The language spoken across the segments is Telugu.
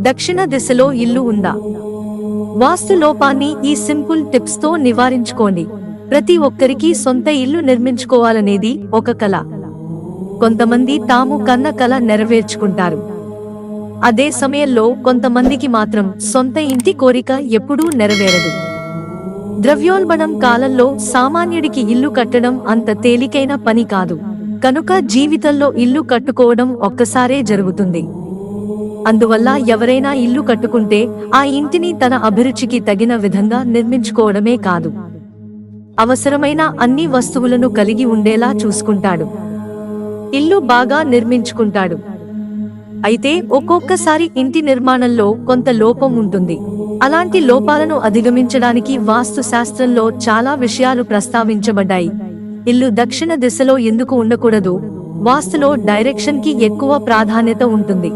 దక్షిణ దిశలో ఇల్లు ఉందా? వాస్తు లోపాన్ని ఈ సింపుల్ టిప్స్తో నివారించుకోండి. ప్రతి ఒక్కరికి సొంత ఇల్లు నిర్మించుకోవాలనేది ఒక కళ. కొంతమంది తాము కన్న కళ నెరవేర్చుకుంటారు. అదే సమయంలో కొంతమందికి మాత్రం సొంత ఇంటి కోరిక ఎప్పుడూ నెరవేరదు. ద్రవ్యోల్బణం కాలంలో సామాన్యుడికి ఇల్లు కట్టడం అంత తేలికైన పని కాదు. కనుక జీవితంలో ఇల్లు కట్టుకోవడం ఒక్కసారే జరుగుతుంది. అందువల్ల ఎవరైనా ఇల్లు కట్టుకుంటే ఆ ఇంటిని తన అభిరుచికి తగిన విధంగా నిర్మించుకోవడమే కాదు. అవసరమైన అన్ని వస్తువులను కలిగి ఉండేలా చూసుకుంటాడు. ఇల్లు బాగా నిర్మించుకుంటాడు. అయితే ఒక్కొక్కసారి ఇంటి నిర్మాణంలో కొంత లోపం ఉంటుంది. అలాంటి లోపాలను అధిగమించడానికి వాస్తు శాస్త్రంలో చాలా విషయాలు ప్రస్తావించబడ్డాయి. ఇల్లు దక్షిణ దిశలో ఎందుకు ఉండకూడదు? వాస్తులో డైరెక్షన్కి ఎక్కువ ప్రాధాన్యత ఉంటుంది.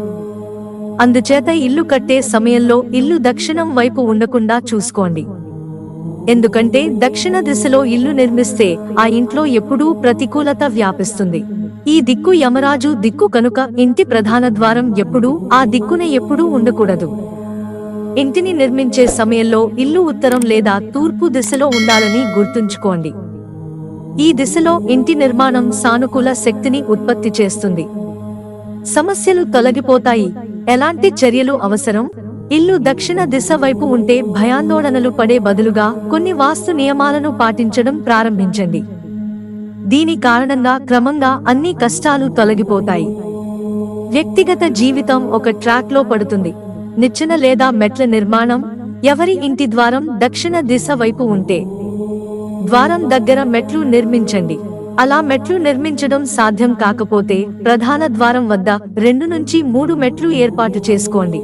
అందుచేత ఇల్లు కట్టే సమయంలో ఇల్లు దక్షిణం వైపు ఉండకుండా చూసుకోండి. ఎందుకంటే దక్షిణ దిశలో ఇల్లు నిర్మిస్తే ఆ ఇంట్లో ఎప్పుడూ ప్రతికూలత వ్యాపిస్తుంది. ఈ దిక్కు యమరాజు దిక్కు కనుక ఇంటి ప్రధాన ద్వారం ఎప్పుడూ ఆ దిక్కున ఎప్పుడూ ఉండకూడదు. ఇంటిని నిర్మించే సమయంలో ఇల్లు ఉత్తరం లేదా తూర్పు దిశలో ఉండాలని గుర్తుంచుకోండి. ఈ దిశలో ఇంటి నిర్మాణం సానుకూల శక్తిని ఉత్పత్తి చేస్తుంది. సమస్యలు తొలగిపోతాయి. ఎలాంటి చర్యలు అవసరం? ఇల్లు దక్షిణ దిశ వైపు ఉంటే భయాందోళనలు పడే బదులుగా కొన్ని వాస్తు నియమాలను పాటించడం ప్రారంభించండి. దీని కారణంగా క్రమంగా అన్ని కష్టాలు తొలగిపోతాయి. వ్యక్తిగత జీవితం ఒక ట్రాక్లో పడుతుంది. నిచ్చెన లేదా మెట్ల నిర్మాణం ఎవరి ఇంటి ద్వారం దక్షిణ దిశ వైపు ఉంటే. ద్వారం దగ్గర మెట్లు నిర్మించండి. అలా మెట్లు నిర్మించడం సాధ్యం కాకపోతే ప్రధాన ద్వారం వద్ద రెండు నుంచి మూడు మెట్లు ఏర్పాటు చేసుకోండి.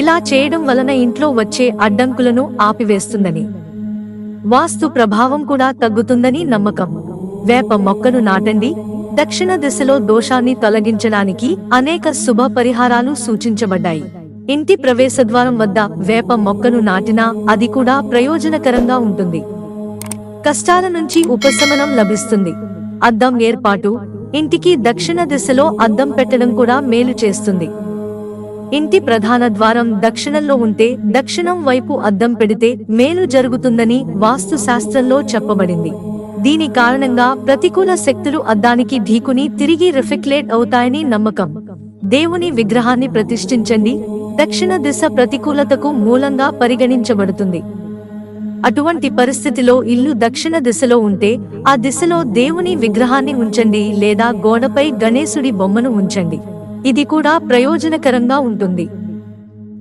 ఇలా చేయడం వలన ఇంట్లో వచ్చే అడ్డంకులను ఆపివేస్తుందని. వాస్తు ప్రభావం కూడా తగ్గుతుందని నమ్మకం. వేప మొక్కను నాటండి. దక్షిణ దిశలో దోషాన్ని తొలగించడానికి అనేక శుభ పరిహారాలు సూచించబడ్డాయి. ఇంటి ప్రవేశద్వారం వద్ద వేప మొక్కను నాటినా అది కూడా ప్రయోజనకరంగా ఉంటుంది. కష్టాల నుంచి ఉపశమనం లభిస్తుంది. అద్దం ఏర్పాటు ఇంటికి దక్షిణ దిశలో అద్దం పెట్టడం కూడా మేలు చేస్తుంది. ఇంటి ప్రధాన ద్వారం దక్షిణంలో ఉంటే దక్షిణం వైపు అద్దం పెడితే మేలు జరుగుతుందని వాస్తు శాస్త్రంలో చెప్పబడింది. దీని కారణంగా ప్రతికూల శక్తులు అద్దానికి ఢీకుని తిరిగి రిఫ్లెక్ట్ అవుతాయని నమ్మకం. దేవుని విగ్రహాన్ని ప్రతిష్ఠించండి. దక్షిణ దిశ ప్రతికూలతకు మూలంగా పరిగణించబడుతుంది. అటువంటి పరిస్థితిలో ఇల్లు దక్షిణ దిశలో ఉంటే ఆ దిశలో దేవుని విగ్రహాన్ని ఉంచండి లేదా గోడపై గణేశుడి బొమ్మను ఉంచండి. ఇది కూడా ప్రయోజనకరంగా ఉంటుంది.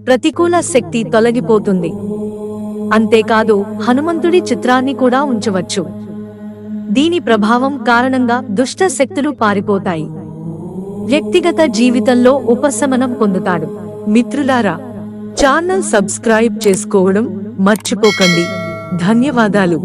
ప్రతికూల శక్తి తొలగిపోతుంది. అంతేకాదు హనుమంతుడి చిత్రాన్ని కూడా ఉంచవచ్చు. దీని ప్రభావం కారణంగా దుష్ట శక్తులు పారిపోతాయి. వ్యక్తిగత జీవితంలో ఉపశమనం పొందుతాడు. మిత్రులారా ఛానల్ సబ్స్క్రైబ్ చేసుకోవడం మర్చిపోకండి. ధన్యవాదాలు.